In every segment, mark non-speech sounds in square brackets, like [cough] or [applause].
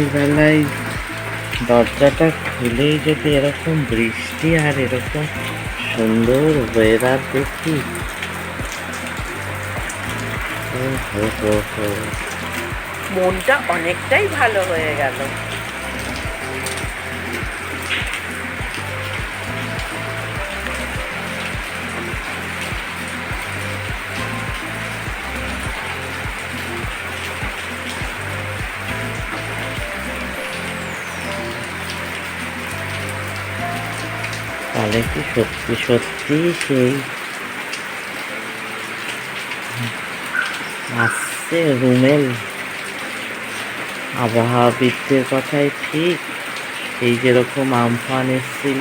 সকালবেলায় দরজাটা খুলেই যদি এরকম বৃষ্টি আর এরকম সুন্দর ওয়েদার দেখি। মনটা অনেকটাই ভালো হয়ে গেল তাহলে কি সত্যি সত্যি সেই আসছে রুমেল। আবহাওয়াবিদদের কথাই ঠিক, এই যেরকম আমফান এসছিল।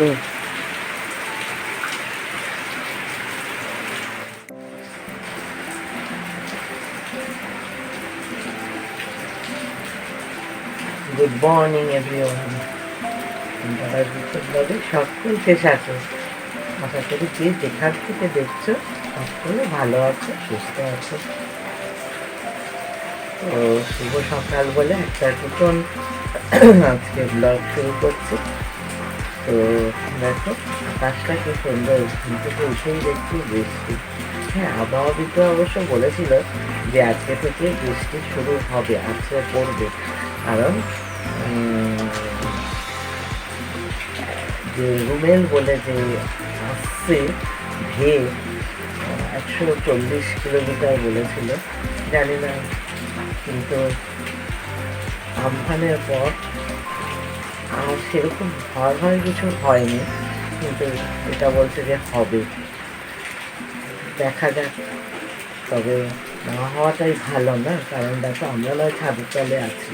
গুড মর্নিং এভরিওয়ান যারা বিদ্যুৎভাবে সকলকে সাথে আশা করি যে যেখান থেকে দেখছ সকলে ভালো আছে, সুস্থ আছে। তো শুভ সকাল বলে একটা নতুন আজকে ব্লগ শুরু করছি। তো দেখো, আকাশটা কি সুন্দর, ঘুম থেকে উঠেই দেখছি বৃষ্টি। হ্যাঁ আবহাওয়াবিদ অবশ্য বলেছিল যে আজকে থেকে বৃষ্টি শুরু হবে আজকে পড়বে। কারণ যে রুমেল বলে যে আসছে ভে একশো চল্লিশ কিলোমিটার বলেছিল, জানি না, কিন্তু আমফানের পর, আর সেরকম ভয় ভয় কিছু হয়নি, কিন্তু এটা বলছে যে হবে। দেখা যাক, তবে না হওয়াটাই ভালো না, কারণ দেখো আমরা নয় ছাদের তলে আছি,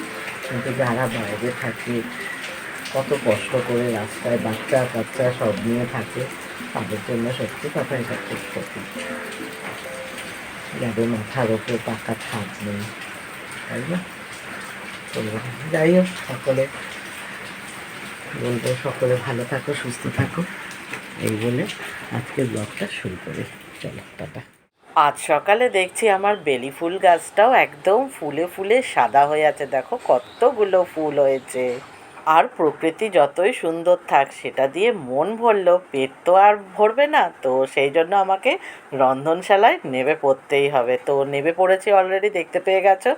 কিন্তু যারা বাইরে থাকে কত কষ্ট করে রাস্তায় বাচ্চা কাচ্চা সব নিয়ে থাকে, তাদের জন্য সত্যি কথা এটা খুব ক্ষতি। যাদের মাথার ওপর পাকা ছাদ নেই, তাই না? যাই হোক, সকলে বলব, সকলে ভালো থাকো, সুস্থ থাকো, এই বলে আজকে ব্লগটা শুরু করি। চলো, টাটা। আজ সকালে দেখছি আমার বেলি ফুল গাছটাও একদম ফুলে ফুলে সাদা হয়ে আছে। দেখো কতগুলো ফুল হয়েছে। আর প্রকৃতি যতই সুন্দর থাক, সেটা দিয়ে মন ভরলো পেট তো আর ভরবে না। তো সেই জন্য আমাকে রন্ধনশালায় নেবে পড়তেই হবে। তো নেবে পড়েছি অলরেডি দেখতে পেয়ে গেছো?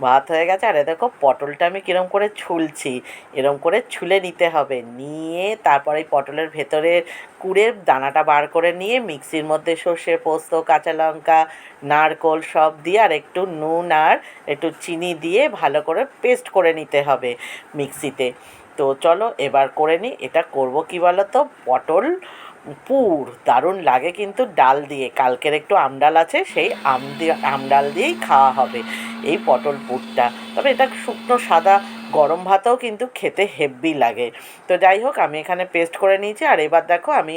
ভাত হয়ে গেছে। আর দেখো, পটলটা আমি কিরম করে ছুলছি। এরম করে ছুলে নিতে হবে। নিয়ে তারপরে এই পটলের ভেতরে কুড়ে দানাটা বার করে নিয়ে মিক্সির মধ্যে সর্ষে, পোস্ত, কাঁচা লঙ্কা, নারকোল সব দিয়ে আর একটু নুন আর একটু চিনি দিয়ে ভালো করে পেস্ট করে নিতে হবে মিক্সিতে। তো চলো এবার করে নিই এটা করব কি বলো তো পটল, পুর, দারুণ লাগে কিন্তু ডাল দিয়ে। কালকের একটু আমডাল আছে, সেই আম দিয়ে আমডাল দিয়েই খাওয়া হবে এই পটল পুরটা। তবে এটা শুকনো সাদা গরম ভাতেও কিন্তু খেতে হেভি লাগে। তো যাই হোক আমি এখানে পেস্ট করে নিয়েছি আর এবার দেখো আমি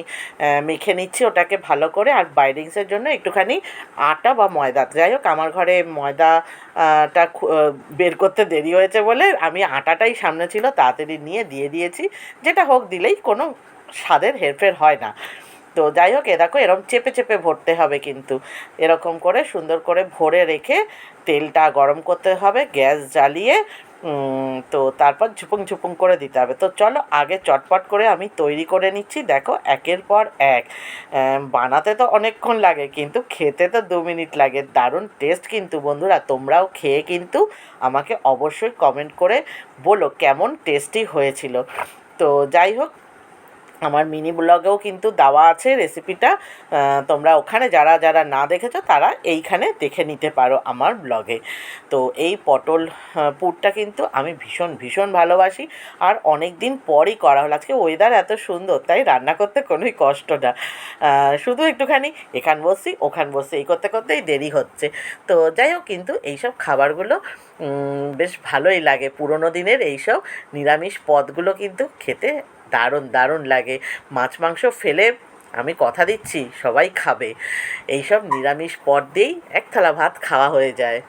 মেখে নিচ্ছি ওটাকে ভালো করে আর বাইডিংসের জন্য একটুখানি আটা বা ময়দা। যাই হোক আমার ঘরে ময়দা আহ, টা খু- আহ, বের করতে দেরি হয়েছে বলে আমি আটাটাই সামনে ছিল তাড়াতাড়ি নিয়ে দিয়ে দিয়েছি। যেটা হোক দিলেই কোনো স্বাদের হেরফের হয় না। তো যাই হোক দেখো এরকম চেপে চেপে ভরতে হবে কিন্তু। এরকম করে সুন্দর করে ভরে রেখে তেলটা গরম করতে হবে গ্যাস জ্বালিয়ে তো তারপর ঝুপুং ঝুপুং করে দিতে হবে। তো চলো আগে চটপট করে আমি তৈরি করে নিচ্ছি। দেখো, একের পর এক। বানাতে তো অনেকক্ষণ লাগে, কিন্তু খেতে তো দু মিনিট লাগে। দারুণ টেস্ট কিন্তু বন্ধুরা, তোমরাও খেয়ে কিন্তু আমাকে অবশ্যই কমেন্ট করে বলো কেমন টেস্টি হয়েছিল। তো যাই হোক আমার মিনি ব্লগেও কিন্তু দেওয়া আছে রেসিপিটা তোমরা ওখানে যারা যারা না দেখেছ, তারা এইখানে দেখে নিতে পারো আমার ব্লগে। তো এই পটল পুরটা কিন্তু আমি ভীষণ ভীষণ ভালোবাসি। আর অনেক দিন পরই করা হলো। আজকে ওয়েদার এত সুন্দর, তাই রান্না করতে কোনোই কষ্ট না। শুধু একটুখানি এখান বসছি, ওখান বসছি, এই করতে করতেই দেরি হচ্ছে। তো যাই হোক, কিন্তু এইসব খাবারগুলো বেশ ভালোই লাগে। পুরোনো দিনের এইসব নিরামিষ পদগুলো কিন্তু খেতে দারুণ দারুণ লাগে। মাছ, মাংস ফেলে আমি কথা দিচ্ছি, সবাই খাবে। এইসব নিরামিষ পদ দিয়েই এক থালা ভাত খাওয়া হয়ে যায়।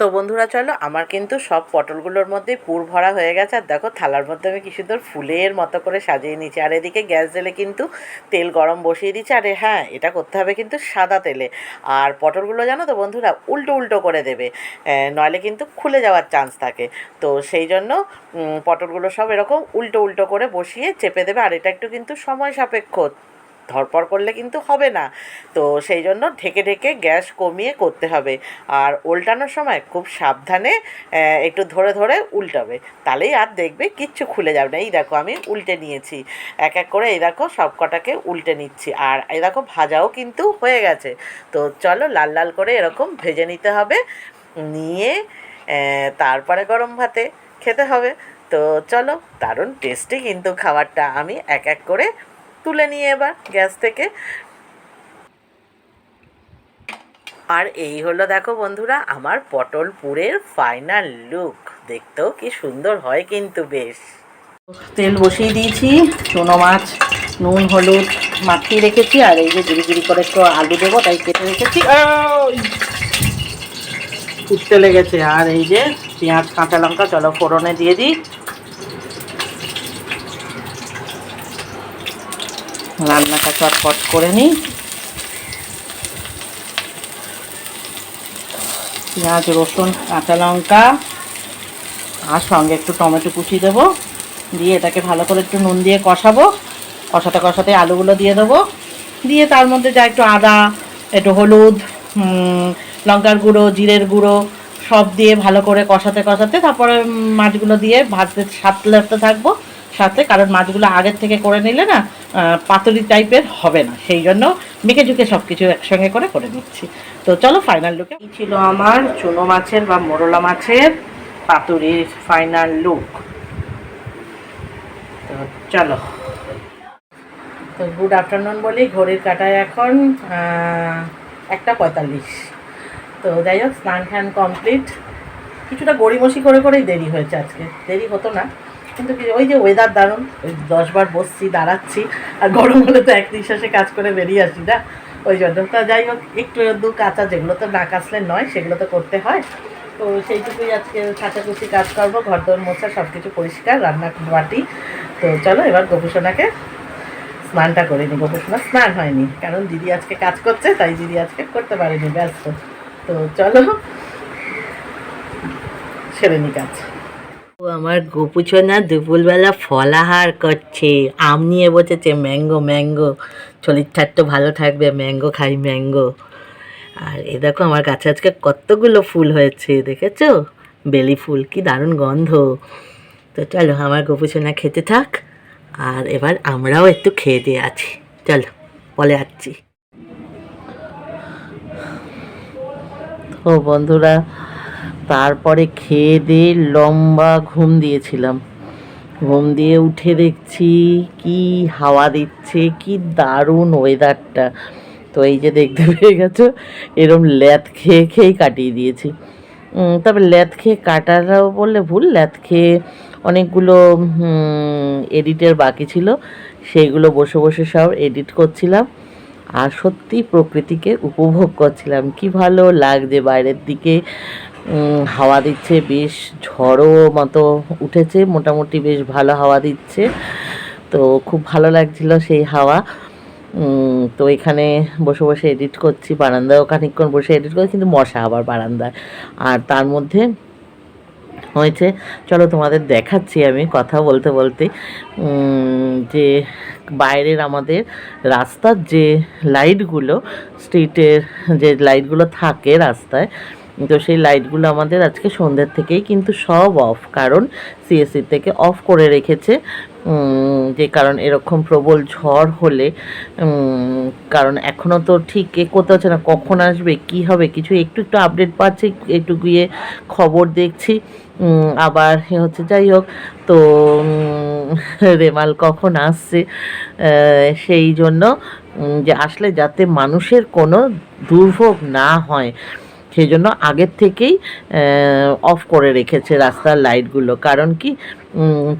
তো বন্ধুরা চলো, আমার কিন্তু সব পটলগুলোর মধ্যে পুর ভরা হয়ে গেছে। আর দেখো, থালার মধ্যে আমি কি সুন্দর ফুলের মতো করে সাজিয়ে নিচ্ছি আর এদিকে গ্যাস জেলে কিন্তু তেল গরম বসিয়ে দিচ্ছি আরে হ্যাঁ এটা করতে হবে কিন্তু সাদা তেলে। আর পটলগুলো জানো তো বন্ধুরা, উল্টো উল্টো করে দেবে। নইলে কিন্তু খুলে যাওয়ার চান্স থাকে। তো সেই জন্য পটলগুলো সব এরকম উল্টো উল্টো করে বসিয়ে চেপে দেবে। আর এটা একটু কিন্তু সময় সাপেক্ষ। ধরপর করলে কিন্তু হবে না। তো সেই জন্য ঢেকে ঢেকে গ্যাস কমিয়ে করতে হবে। আর উল্টানোর সময় খুব সাবধানে একটু ধরে ধরে উল্টাবে। তাহলেই আর দেখবে কিচ্ছু খুলে যাবে না। এই দেখো আমি উল্টে নিয়েছি। এক এক করে এই দেখো সব কটাকে উল্টে নিচ্ছি। আর এই দেখো ভাজাও কিন্তু হয়ে গেছে। তো চলো লাল লাল করে এরকম ভেজে নিতে হবে। নিয়ে তারপরে গরম ভাতে খেতে হবে। তো চলো দারুণ টেস্টি কিন্তু খাবারটা। আমি এক এক করে তুলে নিয়ে এবার গ্যাস থেকে। আর এই হলো দেখো বন্ধুরা, আমার পটল পুরের ফাইনাল লুক দেখতেও কি সুন্দর হয় কিন্তু বেশ। তেল বসিয়ে দিয়েছি, চুনো মাছ, নুন, হলুদ মাখিয়ে রেখেছি, আর এই যে গিরি গিরি করে একটু আলু দেবো, তাই কেটে রেখেছি! উঠতে লেগেছে। আর এই যে পেঁয়াজ, কাঁচা লঙ্কা, চলো ফোড়নে দিয়ে দিই। রান্নাটা চটপট করে নিই। পেঁয়াজ, রসুন, কাঁচা লঙ্কা, আর সঙ্গে একটু টমেটো কুচি দেবো। দিয়ে এটাকে ভালো করে একটু নুন দিয়ে কষাবো। কষাতে কষাতে আলুগুলো দিয়ে দেবো। দিয়ে তার মধ্যে যা একটু আদা, একটু হলুদ লঙ্কার গুঁড়ো, জিরের গুঁড়ো, সব দিয়ে ভালো করে কষাতে কষাতে তারপরে মাছগুলো দিয়ে ভাজতে সাতলাতে থাকব। সাথে কারণ মাছগুলো আগের থেকে করে নিলে না পাতুরি টাইপের হবে না। সেই জন্য মেখে ঝুঁকে সব কিছু একসঙ্গে করে করে নিচ্ছি। তো চলো ফাইনাল লুকে এই ছিল আমার চুনো মাছের বা মোরলা মাছের পাতুরির ফাইনাল লুক তো চলো। তো গুড আফটারনুন বলি ঘড়ির কাটায় এখন একটা পঁয়তাল্লিশ। তো যাই হোক স্নান টান কমপ্লিট কিছুটা গড়িমসি করে করেই দেরি হয়েছে আজকে। দেরি হতো না। কিন্তু ওই যে ওয়েদার দারুণ। ওই দশবার বসছি, দাঁড়াচ্ছি, আর গরম হলে তো এক নিঃশ্বাসে কাজ করে বেরিয়ে আসি, না? ওই জন্য। তা যাই হোক, একটু দু কাঁচা, যেগুলো তো না কাচলে নয়, সেগুলো তো করতে হয়। তো সেইটুকুই আজকে কাচাকুচি কাজ করব ঘর দোর মোছা সব কিছু পরিষ্কার, রান্না বাটি। তো চলো এবার গোপুসোনাকে স্নানটা করে নি। গোপুসোনা স্নান হয়নি, কারণ দিদি আজকে কাজ করছে, তাই দিদি আজকে করতে পারেনি, ব্যস্ত। তো চলো, সেরে নি কাজ। ও আমার গোপুছনা দুপুরবেলা ফলাহার করছে। আম নিয়ে বসেছে, ম্যাঙ্গো ম্যাঙ্গো। শরীর তো ভালো থাকবে, ম্যাঙ্গো খাই, ম্যাঙ্গো। আর এ দেখো আমার গাছে আজকে কতগুলো ফুল হয়েছে, দেখেছ? বেলি ফুল, কি দারুণ গন্ধ। তো চলো, আমার গোপুছনা খেতে থাক, আর এবার আমরাও একটু খেয়ে দিয়ে আছি চলো বলে আসছি। ও বন্ধুরা তারপরে খেয়ে দিয়ে লম্বা ঘুম দিয়েছিলাম। ঘুম দিয়ে উঠে দেখছি কি হাওয়া দিচ্ছে, কি দারুণ ওয়েদারটা। তো এই যে দেখতে [laughs] পেয়ে গেছো, এরম ল্যাদ খেয়ে খেয়েই কাটিয়ে দিয়েছি। তবে ল্যাদ খেয়ে কাটাটাও বললে ভুল ল্যাদ খেয়ে অনেকগুলো এডিটের বাকি ছিল, সেইগুলো বসে বসে সব এডিট করছিলাম। আর সত্যি প্রকৃতিকে উপভোগ করছিলাম। কি ভালো লাগছে বাইরের দিকে। হাওয়া দিচ্ছে, বেশ ঝড়ও মতো উঠেছে, মোটামুটি বেশ ভালো হাওয়া দিচ্ছে। তো খুব ভালো লাগছিল সেই হাওয়া। তো এখানে বসে বসে এডিট করছি, বারান্দায়ও খানিকক্ষণ বসে এডিট করছি, কিন্তু মশা আবার বারান্দায়। আর তার মধ্যে হয়েছে, চলো তোমাদের দেখাচ্ছি আমি কথা বলতে বলতে যে বাইরের আমাদের রাস্তার যে লাইটগুলো স্ট্রিটের যে লাইটগুলো থাকে রাস্তায় তো সেই লাইটগুলো আমাদের আজকে সন্ধ্যের থেকেই কিন্তু সব অফ কারণ সিএসসি থেকে অফ করে রেখেছে। যে কারণ এরকম প্রবল ঝড় হলে কারণ এখনও তো ঠিক এ করতে হচ্ছে না, কখন আসবে, কি হবে, কিছু একটু একটু আপডেট পাচ্ছি, একটু গিয়ে খবর দেখছি। আবার হচ্ছে, যাই হোক, তো [laughs] রেমাল কখন আসছে সেই জন্য যে আসলে যাতে মানুষের কোনো দুর্ভোগ না হয় সেই জন্য আগের থেকেই অফ করে রেখেছে রাস্তার লাইটগুলো কারণ কি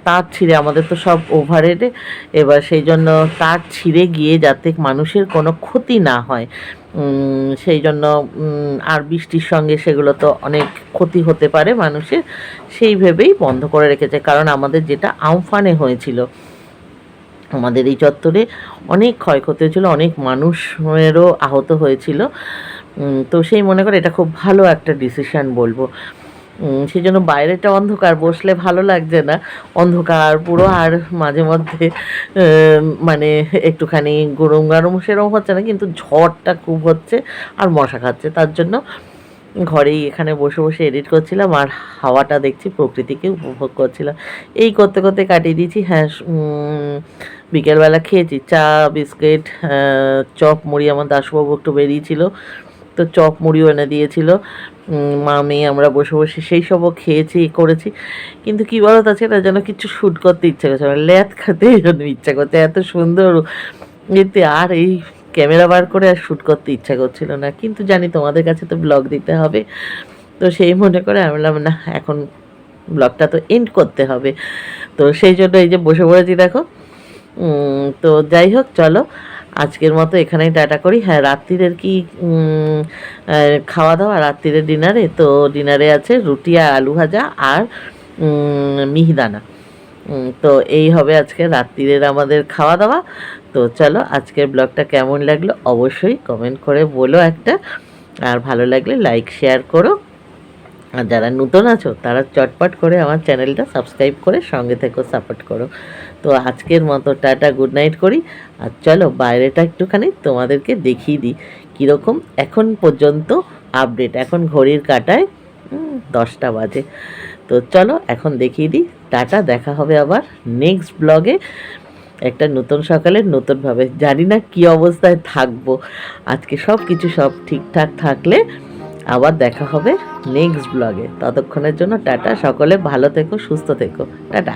তার ছিঁড়ে আমাদের তো সব ওভারহেডে এবার সেই জন্য তার ছিঁড়ে গিয়ে যাতে মানুষের কোনো ক্ষতি না হয় সেই জন্য আর বৃষ্টির সঙ্গে সেগুলো তো অনেক ক্ষতি হতে পারে মানুষের, সেই ভেবেই বন্ধ করে রেখেছে। কারণ আমাদের যেটা আমফানে হয়েছিল, আমাদের এই চত্বরে অনেক ক্ষয়ক্ষতি হয়েছিল, অনেক মানুষেরও আহত হয়েছিল। তো সেই মনে করে এটা খুব ভালো একটা ডিসিশান বলব। সেই জন্য বাইরেটা অন্ধকার, বসলে ভালো লাগছে না। অন্ধকার, পুরো আর মাঝে মধ্যে মানে একটুখানি গরম গরম সেরকম হচ্ছে না, কিন্তু ঝড়টা খুব হচ্ছে আর মশা খাচ্ছে। তার জন্য ঘরেই এখানে বসে বসে এডিট করছিলাম আর হাওয়াটা দেখছি, প্রকৃতিকে উপভোগ করছিলাম। এই করতে করতে কাটিয়ে দিয়েছি হ্যাঁ বিকেলবেলা খেয়েছি, চা, বিস্কিট চপ, মুড়ি আমার দাসবাবু একটু বেরিয়েছিল। তো চপ মুড়িও এনে দিয়েছিল। উম, মা মেয়ে আমরা বসে বসে সেই সবও খেয়েছি করেছি। কিন্তু কী বলো তা সেটা যেন কিছু শ্যুট করতে ইচ্ছা করছে আমার ল্যাথ খাতে যেন ইচ্ছা করছে এত সুন্দর। এতে আর এই ক্যামেরা বার করে আর শ্যুট করতে ইচ্ছা করছিল না। কিন্তু জানি তোমাদের কাছে তো ব্লগ দিতে হবে। তো সেই মনে করে আমি বললাম না এখন ব্লগটা তো এন্ড করতে হবে। তো সেই জন্য এই যে বসে পড়েছি দেখো। তো যাই হোক চলো। আজকের মতো এখানেই টাটা করি। হ্যাঁ রাত্রিরের কি খাওয়া দাওয়া রাত্রিরের ডিনারে? তো ডিনারে আছে রুটি আর আলু ভাজা আর মিহিদানা। তো এই হবে আজকে রাত্রিরের আমাদের খাওয়া দাওয়া তো চলো, আজকের ব্লগটা কেমন লাগল অবশ্যই কমেন্ট করে বলো একটা। আর ভালো লাগলে লাইক, শেয়ার করো। আর যারা নতুন আছো, তারা চটপট করে আমার চ্যানেলটা সাবস্ক্রাইব করে সঙ্গে থেকেও সাপোর্ট করো। তো আজকের মতো টাটা গুড নাইট করি। আর চলো, বাইরেটা একটুখানি তোমাদেরকে দেখিয়ে দিই। কীরকম এখন পর্যন্ত আপডেট এখন ঘড়ির কাটায় দশটা বাজে। তো চলো, এখন দেখিয়ে দিই। টাটা, দেখা হবে আবার নেক্সট ব্লগে একটা নতুন সকালে নতুনভাবে। জানি না কী অবস্থায় থাকব। আজকে সব কিছু সব ঠিকঠাক থাকলে আবার দেখা হবে নেক্সট ব্লগে ততক্ষণের জন্য টাটা সকলে ভালো থেকো সুস্থ থেকো। টাটা।